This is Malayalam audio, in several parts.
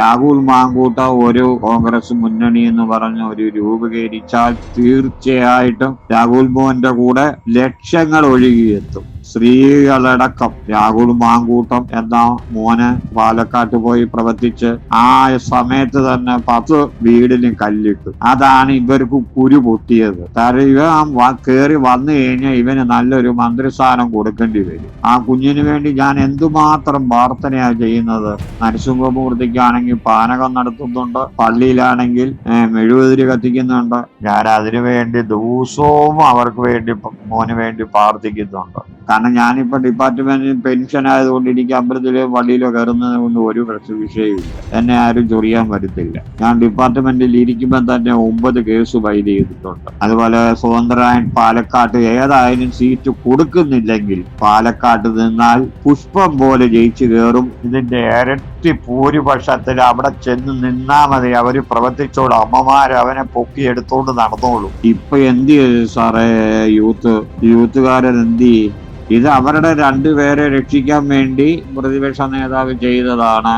രാഹുൽ മാങ്കൂട്ട ഒരു കോൺഗ്രസ് മുന്നണി എന്ന് പറഞ്ഞ് ഒരു രൂപീകരിച്ചാൽ തീർച്ചയായിട്ടും രാഹുൽ മോഹന്റെ കൂടെ ലക്ഷങ്ങൾ ഒഴുകിയെത്തും. സ്ത്രീകളടക്കം രാഹുൽ മാങ്കൂട്ടം എന്ന മോനെ പാലക്കാട്ട് പോയി പ്രവർത്തിച്ച് ആ സമയത്ത് തന്നെ പത്ത് വീടിന് കല്ലിട്ടു. അതാണ് ഇവർക്ക് കുരു പൊട്ടിയത്. കാരണം ഇവ കയറി വന്നു കഴിഞ്ഞാൽ ഇവന് നല്ലൊരു മന്ത്രിസ്ഥാനം കൊടുക്കേണ്ടി വരും. ആ കുഞ്ഞിന് വേണ്ടി ഞാൻ എന്തുമാത്രം പ്രാർത്ഥനയാണ് ചെയ്യുന്നത്? നരസിംഹമൂർത്തിക്കാണെങ്കിൽ പാനകം നടത്തുന്നുണ്ട് പള്ളിയിലാണെങ്കിൽ മെഴുകുതിരി കത്തിക്കുന്നുണ്ട്. ഞാൻ അതിനു വേണ്ടി ദിവസവും അവർക്ക് വേണ്ടി മോന് വേണ്ടി പ്രാർത്ഥിക്കുന്നുണ്ട്. കാരണം ഞാനിപ്പോ ഡിപ്പാർട്ട്മെന്റിൽ പെൻഷൻ ആയതുകൊണ്ട് എനിക്ക് അമ്പലത്തിലോ പള്ളിയിലോ കയറുന്നത് കൊണ്ട് ഒരു പ്രശ്ന വിഷയമില്ല എന്നെ ആരും ചൊറിയാൻ വരത്തില്ല ഞാൻ ഡിപ്പാർട്ട്മെന്റിൽ ഇരിക്കുമ്പോൾ തന്നെ ഒമ്പത് കേസ് ഫയൽ ചെയ്തിട്ടുണ്ട്. അതുപോലെ സ്വതന്ത്രമായി പാലക്കാട്ട് ഏതായാലും സീറ്റ് കൊടുക്കുന്നില്ലെങ്കിൽ പാലക്കാട്ട് നിന്നാൽ പുഷ്പം പോലെ ജയിച്ചു കയറും. ഇതിന്റെ ഇരട്ടി ഭൂരിപക്ഷത്തിൽ അവിടെ ചെന്ന് നിന്നാ മതി. അവർ പ്രവർത്തിച്ചോളും. അമ്മമാർ അവനെ പൊക്കി എടുത്തോണ്ട് നടന്നോളും. ഇപ്പൊ എന്ത് സാറേ? യൂത്ത് യൂത്തുകാരൻ എന്ത് ഇത് അവരുടെ രണ്ടുപേരെ രക്ഷിക്കാൻ വേണ്ടി പ്രതിപക്ഷ നേതാവ് ചെയ്തതാണ്.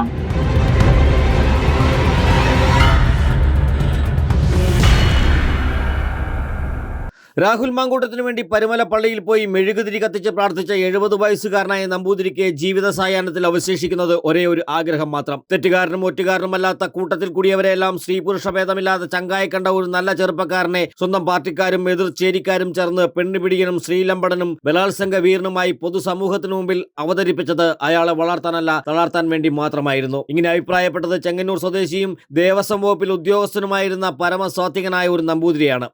രാഹുൽ മാങ്കൂട്ടത്തിനു വേണ്ടി പരുമല പള്ളിയിൽ പോയി മെഴുകുതിരി കത്തിച്ച് പ്രാർത്ഥിച്ച എഴുപത് വയസ്സുകാരനായ നമ്പൂതിരിക്ക് ജീവിത സായാഹ്നത്തിൽ അവശേഷിക്കുന്നത് ഒരേ ഒരു ആഗ്രഹം മാത്രം. തെറ്റുകാരനും ഒറ്റുകാരനുമല്ലാത്ത കൂട്ടത്തിൽ കൂടിയവരെല്ലാം സ്ത്രീ പുരുഷ ഭേദമില്ലാതെ ചങ്കായി കണ്ട ഒരു നല്ല ചെറുപ്പക്കാരനെ സ്വന്തം പാർട്ടിക്കാരും എതിർചേരിക്കാരും ചേർന്ന് പെണ്ണുപിടിയനും ശ്രീലമ്പടനും ബലാത്സംഗ വീരനുമായി പൊതുസമൂഹത്തിനു മുമ്പിൽ അവതരിപ്പിച്ചത് അയാളെ വളർത്താനല്ല തളർത്താൻ വേണ്ടി മാത്രമായിരുന്നു. ഇങ്ങനെ അഭിപ്രായപ്പെട്ടത് ചെങ്ങന്നൂർ സ്വദേശിയും ദേവസ്വം വകുപ്പിൽ ഉദ്യോഗസ്ഥനുമായിരുന്ന പരമസ്വാത്വികനായ ഒരു നമ്പൂതിരിയാണ്.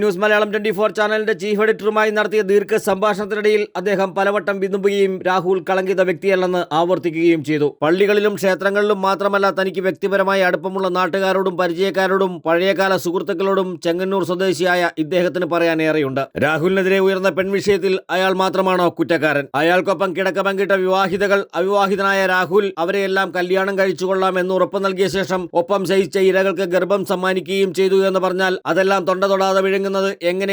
ന്യൂസ് മലയാളം ട്വന്റി ഫോർ ചാനലിന്റെ ചീഫ് എഡിറ്ററുമായി നടത്തിയ ദീർഘ സംഭാഷണത്തിനിടയിൽ അദ്ദേഹം പലവട്ടം വിതുമ്പുകയും രാഹുൽ കളങ്കിത വ്യക്തിയല്ലെന്ന് ആവർത്തിക്കുകയും ചെയ്തു. പള്ളികളിലും ക്ഷേത്രങ്ങളിലും മാത്രമല്ല തനിക്ക് വ്യക്തിപരമായി അടുപ്പമുള്ള നാട്ടുകാരോടും പരിചയക്കാരോടും പഴയകാല സുഹൃത്തുക്കളോടും ചെങ്ങന്നൂർ സ്വദേശിയായ ഇദ്ദേഹത്തിന് പറയാനേറെയുണ്ട്. രാഹുലിനെതിരെ ഉയർന്ന പെൺവിഷയത്തിൽ അയാൾ മാത്രമാണോ കുറ്റക്കാരൻ? അയാൾക്കൊപ്പം കിടക്ക പങ്കിട്ട വിവാഹിതകൾ അവിവാഹിതനായ രാഹുൽ അവരെയെല്ലാം കല്യാണം കഴിച്ചുകൊള്ളാം എന്ന് ഉറപ്പ് നൽകിയ ശേഷം ഒപ്പം ശയിച്ച ഇരകൾക്ക് ഗർഭം സമ്മാനിക്കുകയും ചെയ്തു എന്ന് പറഞ്ഞാൽ അതെല്ലാം തൊണ്ട തൊടാതെ വിഴുങ്ങുന്നത്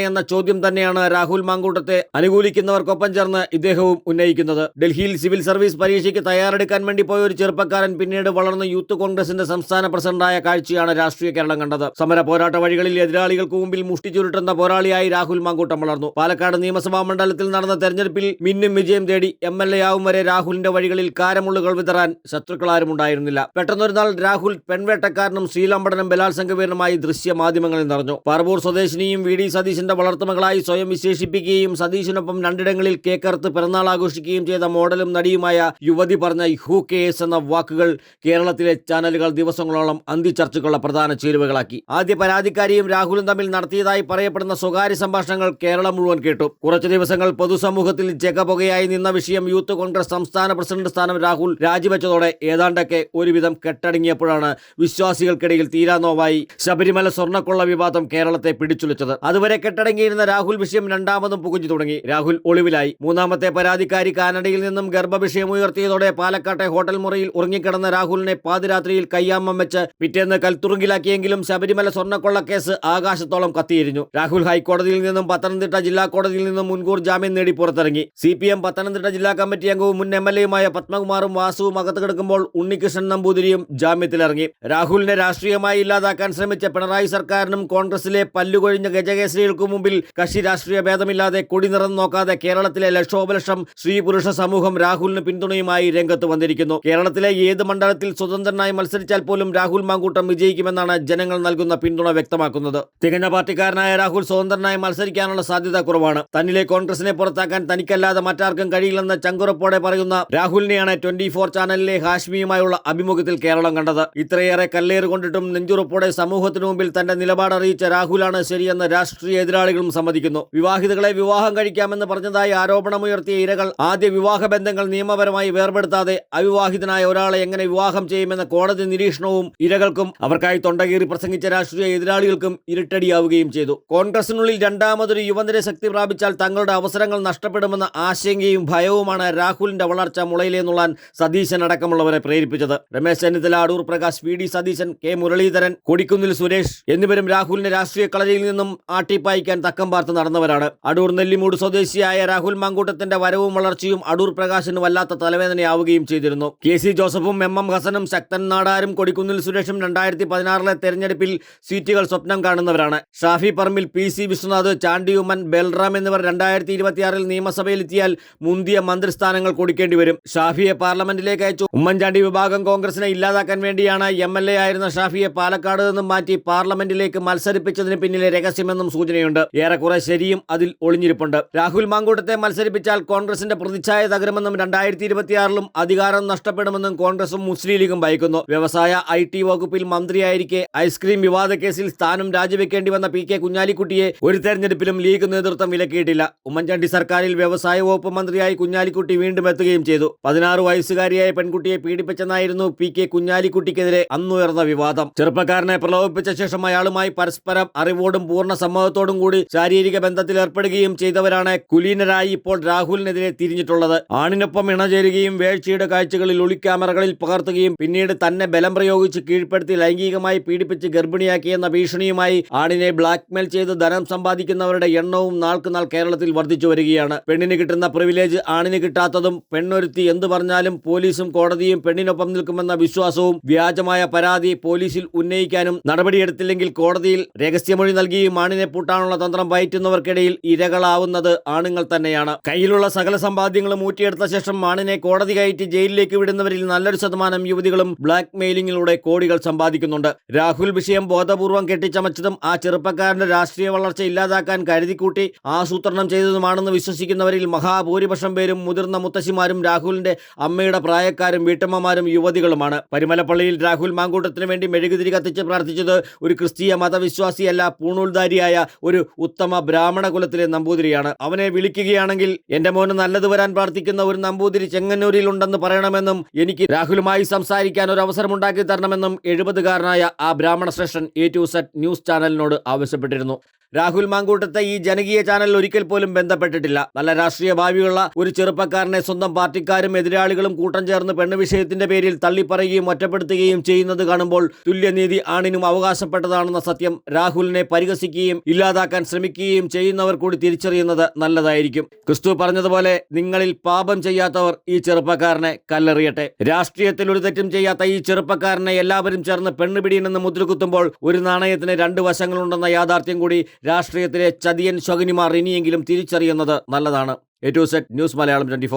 എങ്ങനെയെന്ന ചോദ്യം തന്നെയാണ് രാഹുൽ മാങ്കൂട്ടത്തെ അനുകൂലിക്കുന്നവർക്കൊപ്പം ചേർന്ന് ഇദ്ദേഹവും ഉന്നയിക്കുന്നത്. ഡൽഹിയിൽ സിവിൽ സർവീസ് പരീക്ഷയ്ക്ക് തയ്യാറെടുക്കാൻ വേണ്ടി പോയ ഒരു ചെറുപ്പക്കാരൻ പിന്നീട് വളർന്ന യൂത്ത് കോൺഗ്രസിന്റെ സംസ്ഥാന പ്രസിഡന്റായ കാഴ്ചയാണ് രാഷ്ട്രീയ കേരളം കണ്ടത്. സമര പോരാട്ട വഴികളിൽ എതിരാളികൾക്ക് മുമ്പിൽ മുഷ്ടി ചുരുട്ടുന്ന പോരാളിയായി രാഹുൽ മാങ്കൂട്ടം വളർന്നു. പാലക്കാട് നിയമസഭാ മണ്ഡലത്തിൽ നടന്ന തെരഞ്ഞെടുപ്പിൽ മിന്നും വിജയം തേടി എം എൽ എ ആവും വരെ രാഹുലിന്റെ വഴികളിൽ കാരമുള്ളുകൾ വിതറാൻ ശത്രുക്കളാരും ഉണ്ടായിരുന്നില്ല. പെട്ടെന്നൊരു നാൾ രാഹുൽ പെൺവേട്ടക്കാരനും ശ്രീലമ്പടനും ബലാത്സംഗ വീരനുമായി ദൃശ്യ മാധ്യമങ്ങളിൽ നിറഞ്ഞു. പാർവൂർ സ്വദേശിനിയും വി ഡി സതീശന്റെ വളർത്തുമകളായി സ്വയം വിശേഷിപ്പിക്കുകയും സതീശിനൊപ്പം രണ്ടിടങ്ങളിൽ കേക്കറുത്ത് പിറന്നാൾ ആഘോഷിക്കുകയും ചെയ്ത മോഡലും നടിയുമായ യുവതി പറഞ്ഞ ഹൂ കേസ് എന്ന വാക്കുകൾ കേരളത്തിലെ ചാനലുകൾ ദിവസങ്ങളോളം അന്തിചർച്ചയ്ക്കുള്ള പ്രധാന ചേരുവകളാക്കി. ആദ്യ പരാതിക്കാരിയും രാഹുലും തമ്മിൽ നടത്തിയതായി പറയപ്പെടുന്ന സ്വകാര്യ സംഭാഷണങ്ങൾ കേരളം മുഴുവൻ കേട്ടു. കുറച്ചു ദിവസങ്ങൾ പൊതുസമൂഹത്തിൽ ജഗപുകയായി നിന്ന വിഷയം യൂത്ത് കോൺഗ്രസ് സംസ്ഥാന പ്രസിഡന്റ് സ്ഥാനം രാഹുൽ രാജിവെച്ചതോടെ ഏതാണ്ടൊക്കെ ഒരുവിധം കെട്ടടങ്ങിയപ്പോഴാണ് വിശ്വാസികൾക്കിടയിൽ തീരാനോവായി ശബരിമല സ്വർണക്കൊള്ള വിവാദം കേരളത്തെ പിടിച്ചുലച്ചത്. അതുവരെ കെട്ടടങ്ങിയിരുന്ന രാഹുൽ വിഷയം രണ്ടാമതും പുകഞ്ഞു തുടങ്ങി. രാഹുൽ ഒളിവിലായി. മൂന്നാമത്തെ പരാതിക്കാരി കാനഡയിൽ നിന്നും ഗർഭവിഷയം ഉയർത്തിയതോടെ പാലക്കാട്ടെ ഹോട്ടൽ മുറിയിൽ ഉറങ്ങിക്കിടന്ന രാഹുലിനെ പാതിരാത്രിയിൽ കയ്യാമ്മം വെച്ച് പിറ്റേന്ന് കൽത്തുറുങ്കിലാക്കിയെങ്കിലും ശബരിമല സ്വർണക്കൊള്ള കേസ് ആകാശത്തോളം കത്തിയിരുന്നു. രാഹുൽ ഹൈക്കോടതിയിൽ നിന്നും പത്തനംതിട്ട ജില്ലാ കോടതിയിൽ നിന്നും മുൻകൂർ ജാമ്യം നേടി പുറത്തിറങ്ങി. സി പി എം പത്തനംതിട്ട ജില്ലാ കമ്മിറ്റി അംഗവും മുൻ എം എൽ എയുമായ പത്മകുമാറും വാസുവും അകത്ത് കിടക്കുമ്പോൾ ഉണ്ണികൃഷ്ണൻ നമ്പൂതിരിയും ജാമ്യത്തിലിറങ്ങി. രാഹുലിനെ രാഷ്ട്രീയമായി ഇല്ലാതാക്കാൻ ശ്രമിച്ച പിണറായി സർക്കാരിനും കോൺഗ്രസിലെ പല്ലുകൊഴിഞ്ഞ ഗജകേസരികൾക്കു മുമ്പിൽ കക്ഷി രാഷ്ട്രീയ ഭേദമില്ലാതെ കൊടി നിറം നോക്കാതെ കേരളത്തിലെ ലക്ഷോപലക്ഷം സ്ത്രീ പുരുഷ സമൂഹം രാഹുലിന് പിന്തുണയുമായി രംഗത്ത് വന്നിരിക്കുന്നു. കേരളത്തിലെ ഏത് മണ്ഡലത്തിൽ സ്വതന്ത്രനായി മത്സരിച്ചാൽ പോലും രാഹുൽ മാങ്കൂട്ടം വിജയിക്കുമെന്നാണ് ജനങ്ങൾ നൽകുന്ന പിന്തുണ വ്യക്തമാക്കുന്നത്. തികഞ്ഞ പാർട്ടിക്കാരനായ രാഹുൽ സ്വതന്ത്രനായി മത്സരിക്കാനുള്ള സാധ്യത കുറവാണ്. തന്നിലെ കോൺഗ്രസിനെ പുറത്താക്കാൻ തനിക്കല്ലാതെ മറ്റാർക്കും കഴിയില്ലെന്ന് ചങ്കുറപ്പോടെ പറയുന്ന രാഹുലിനെയാണ് ട്വന്റി ഫോർ ചാനലിലെ ഹാഷ്മിയുമായുള്ള അഭിമുഖത്തിൽ കേരളം കണ്ടത്. ഇത്രയേറെ കല്ലേറ് കൊണ്ടിട്ടും നെഞ്ചുറപ്പോടെ സമൂഹത്തിനു മുമ്പിൽ തന്റെ നിലപാടറിയിച്ച രാഹുലാണ് ശരിയെന്ന് രാഷ്ട്രീയ എതിരാളികളും സമ്മതിക്കുന്നു. വിവാഹിതകളെ വിവാഹം കഴിക്കാമെന്ന് പറഞ്ഞതായി ആരോപണമുയർത്തിയ ഇരകൾ ആദ്യ വിവാഹ ബന്ധങ്ങൾ നിയമപരമായി വേർപെടുത്താതെ അവിവാഹിതനായ ഒരാളെ എങ്ങനെ വിവാഹം ചെയ്യുമെന്ന കോടതി നിരീക്ഷണവും ഇരകൾക്കും അവർക്കായി തൊണ്ടകീറി പ്രസംഗിച്ച രാഷ്ട്രീയ എതിരാളികൾക്കും ഇരുട്ടടിയാവുകയും ചെയ്തു. കോൺഗ്രസിനുള്ളിൽ രണ്ടാമതൊരു യുവനിര ശക്തി പ്രാപിച്ചാൽ തങ്ങളുടെ അവസരങ്ങൾ നഷ്ടപ്പെടുമെന്ന ആശങ്കയും ഭയവുമാണ് രാഹുലിന്റെ വളർച്ച മുളയിലെന്നുള്ളാൻ സതീശൻ അടക്കമുള്ളവരെ പ്രേരിപ്പിച്ചത്. Ramesh Chennithala Adoor Prakash V D Satheesan K Muraleedharan Kodikunnil Suresh എന്നിവരും രാഹുലിനെ രാഷ്ട്രീയ കളരിയിൽ നിന്നും ആട്ടിപ്പായിക്കാൻ തക്കം പാർത്ത് നടന്നവരാണ്. അടൂർ നെല്ലിമൂട് സ്വദേശിയായ രാഹുൽ മാങ്കൂട്ടത്തിന്റെ വരവും വളർച്ചയും അടൂർ പ്രകാശിന് വല്ലാത്ത തലവേദനയാവുകയും ചെയ്തിരുന്നു. കെ സി ജോസഫും എം എം ഹസനും ശക്തൻ നാടാരും കൊടിക്കുന്നിൽ സുരേഷും രണ്ടായിരത്തി പതിനാറിലെ തെരഞ്ഞെടുപ്പിൽ സീറ്റുകൾ സ്വപ്നം കാണുന്നവരാണ്. ഷാഫി പറമ്പിൽ പി സി വിശ്വനാഥ് ചാണ്ടി ഉമ്മൻ ബൽറാം എന്നിവർ രണ്ടായിരത്തി ഇരുപത്തിയാറിൽ നിയമസഭയിലെത്തിയാൽ മുന്തിയ മന്ത്രിസ്ഥാനങ്ങൾ കൊടുക്കേണ്ടി വരും. ഷാഫിയെ പാർലമെന്റിലേക്ക് അയച്ചു. ഉമ്മൻചാണ്ടി വിഭാഗം കോൺഗ്രസിനെ ഇല്ലാതാക്കാൻ വേണ്ടിയാണ് എം എൽ എ ആയിരുന്ന ഷാഫിയെ പാലക്കാട് നിന്നും മാറ്റി പാർലമെന്റിലേക്ക് മത്സരിപ്പിച്ചതിന് പിന്നിലെ രഹസ്യമെന്നും സൂചനയുണ്ട്. ഏറെക്കുറെ ശരിയും അതിൽ ഒളിഞ്ഞിരിപ്പുണ്ട്. രാഹുൽ മാങ്കൂട്ടത്തെ മത്സരിപ്പിച്ചാൽ കോൺഗ്രസിന്റെ പ്രതിച്ഛായ തകരുമെന്നും രണ്ടായിരത്തി ഇരുപത്തിയാറിലും അധികാരം നഷ്ടപ്പെടുമെന്നും കോൺഗ്രസും മുസ്ലിം ലീഗും ഭയക്കുന്നു. വ്യവസായ ഐ ടി വകുപ്പിൽ മന്ത്രിയായിരിക്കെ ഐസ്ക്രീം വിവാദ കേസിൽ സ്ഥാനം രാജിവെക്കേണ്ടി വന്ന പി കെ കുഞ്ഞാലിക്കുട്ടിയെ ഒരു തെരഞ്ഞെടുപ്പിലും ലീഗ് നേതൃത്വം വിലക്കിയിട്ടില്ല. ഉമ്മൻചാണ്ടി സർക്കാരിൽ വ്യവസായ വകുപ്പ് മന്ത്രിയായി കുഞ്ഞാലിക്കുട്ടി വീണ്ടും എത്തുകയും ചെയ്തു. പതിനാറ് വയസ്സുകാരിയായ പെൺകുട്ടിയെ പീഡിപ്പിച്ചെന്നായിരുന്നു പി കെ കുഞ്ഞാലിക്കുട്ടിക്കെതിരെ അന്നുയർന്ന വിവാദം. ചെറുപ്പക്കാരനെ പ്രലോഭിപ്പിച്ച ശേഷം അയാളുമായി പരസ്പരം അറിവോടും പൂർണ സമ്മതത്തോടും കൂടി ശാരീരിക ബന്ധത്തിൽ ഏർപ്പെടുകയും ചെയ്തവരാണ് കുലീനരായി ഇപ്പോൾ രാഹുലിനെതിരെ തിരിഞ്ഞിട്ടുള്ളത്. ആണിനൊപ്പം ഇണചേരുകയും വേഴ്ചയുടെ കാഴ്ചകളിൽ ഒളിക്യാമറകളിൽ പകർത്തുകയും പിന്നീട് തന്നെ ബലം പ്രയോഗിച്ച് കീഴ്പ്പെടുത്തി ലൈംഗികമായി പീഡിപ്പിച്ച് ഗർഭിണിയാക്കിയെന്ന ഭീഷണിയുമായി ആണിനെ ബ്ലാക്ക്മെയിൽ ചെയ്ത് ധനം സമ്പാദിക്കുന്നവരുടെ എണ്ണവും നാൾക്കുനാൾ കേരളത്തിൽ വർദ്ധിച്ചു വരികയാണ്. പെണ്ണിന് കിട്ടുന്ന പ്രിവിലേജ് ആണിന് കിട്ടാത്തതും പെണ്ണൊരുത്തി എന്തു പറഞ്ഞാലും പോലീസും കോടതിയും പെണ്ണിനൊപ്പം നിൽക്കുമെന്ന വിശ്വാസവും വ്യാജമായ പരാതി പോലീസിൽ ഉന്നയിക്കാനും നടപടിയെടുത്തില്ലെങ്കിൽ കോടതിയിൽ രഹസ്യമൊഴി നൽകിയും ആണിനെ പൂട്ടാനുള്ള തന്ത്രം പയറ്റുന്നവർക്കിടയിൽ ഇരകളാവുന്നത് ആണുങ്ങൾ തന്നെയാണ്. കയ്യിലുള്ള സകല സമ്പാദ്യങ്ങളും ഊറ്റിയെടുത്ത ശേഷം ആണിനെ കോടതി കയറ്റി ജയിലിലേക്ക് വിടുന്നവരിൽ നല്ലൊരു ശതമാനം യുവതികളും ബ്ലാക്ക് മെയിലിംഗിലൂടെ കോടികൾ സമ്പാദിക്കുന്നുണ്ട്. രാഹുൽ വിഷയം ബോധപൂർവം കെട്ടിച്ചമച്ചതും ആ ചെറുപ്പക്കാരന്റെ രാഷ്ട്രീയ വളർച്ച ഇല്ലാതാക്കാൻ കരുതിക്കൂട്ടി ആസൂത്രണം ചെയ്തതുമാണെന്ന് വിശ്വസിക്കുന്നവരിൽ മഹാഭൂരിപക്ഷം പേരും മുതിർന്ന മുത്തശ്ശിമാരും രാഹുലിന്റെ അമ്മയുടെ പ്രായക്കാരും വീട്ടമ്മമാരും യുവതികളുമാണ്. പരിമലപ്പള്ളിയിൽ രാഹുൽ മാങ്കൂട്ടത്തിന് വേണ്ടി മെഴുകുതിരി കത്തിച്ച് പ്രാർത്ഥിച്ചത് ഒരു ക്രിസ്തീയ മതവിശ്വാസിയല്ല പൂണൂൽധാരിയായ ഒരു ഉത്തമ ബ്രാഹ്മണ കുലത്തിലെ നമ്പൂതിരിയാണ്. അവനെ വിളിക്കുകയാണെങ്കിൽ എന്റെ മോന് നല്ലത് വരാൻ പ്രാർത്ഥിക്കുന്ന ഒരു നമ്പൂതിരി ചെങ്ങന്നൂരിൽ ഉണ്ടെന്ന് പറയണമെന്നും എനിക്ക് രാഹുലുമായി സംസാരിക്കാൻ ഒരു അവസരം ഉണ്ടാക്കി തരണമെന്നും എഴുപതുകാരനായ ആ ബ്രാഹ്മണ ശ്രേഷ്ഠൻ എ ടു സെറ്റ് ന്യൂസ് ചാനലിനോട് ആവശ്യപ്പെട്ടിരുന്നു. രാഹുൽ മാങ്കൂട്ടത്തെ ഈ ജനകീയ ചാനൽ ഒരിക്കൽ പോലും ബന്ധപ്പെട്ടിട്ടില്ല. നല്ല രാഷ്ട്രീയ ഭാവിയുള്ള ഒരു ചെറുപ്പക്കാരനെ സ്വന്തം പാർട്ടിക്കാരും എതിരാളികളും കൂട്ടം ചേർന്ന് പെണ്ണ് വിഷയത്തിന്റെ പേരിൽ തള്ളിപ്പറയുകയും ഒറ്റപ്പെടുത്തുകയും ചെയ്യുന്നത് കാണുമ്പോൾ തുല്യനീതി ആണിനും അവകാശപ്പെട്ടതാണെന്ന സത്യം രാഹുലിനെ പരിഹസിക്കുകയും ഇല്ലാതാക്കാൻ ശ്രമിക്കുകയും ചെയ്യുന്നവർ കൂടി തിരിച്ചറിയുന്നത് നല്ലതായിരിക്കും. ക്രിസ്തു പറഞ്ഞതുപോലെ നിങ്ങളിൽ പാപം ചെയ്യാത്തവർ ഈ ചെറുപ്പക്കാരനെ കല്ലെറിയട്ടെ. രാഷ്ട്രീയത്തിൽ ഒരു തെറ്റും ചെയ്യാത്ത ഈ ചെറുപ്പക്കാരനെ എല്ലാവരും ചേർന്ന് പെണ്ണുപിടിയെന്ന് മുദ്രകുത്തുമ്പോൾ ഒരു നാണയത്തിന് രണ്ട് വശങ്ങളുണ്ടെന്ന യാഥാർത്ഥ്യം കൂടി രാഷ്ട്രീയത്തിലെ ചതിയൻ ശകുനിമാർ ഇനിയെങ്കിലും തിരിച്ചറിയുന്നത് നല്ലതാണ്. A to set news Malayalam twenty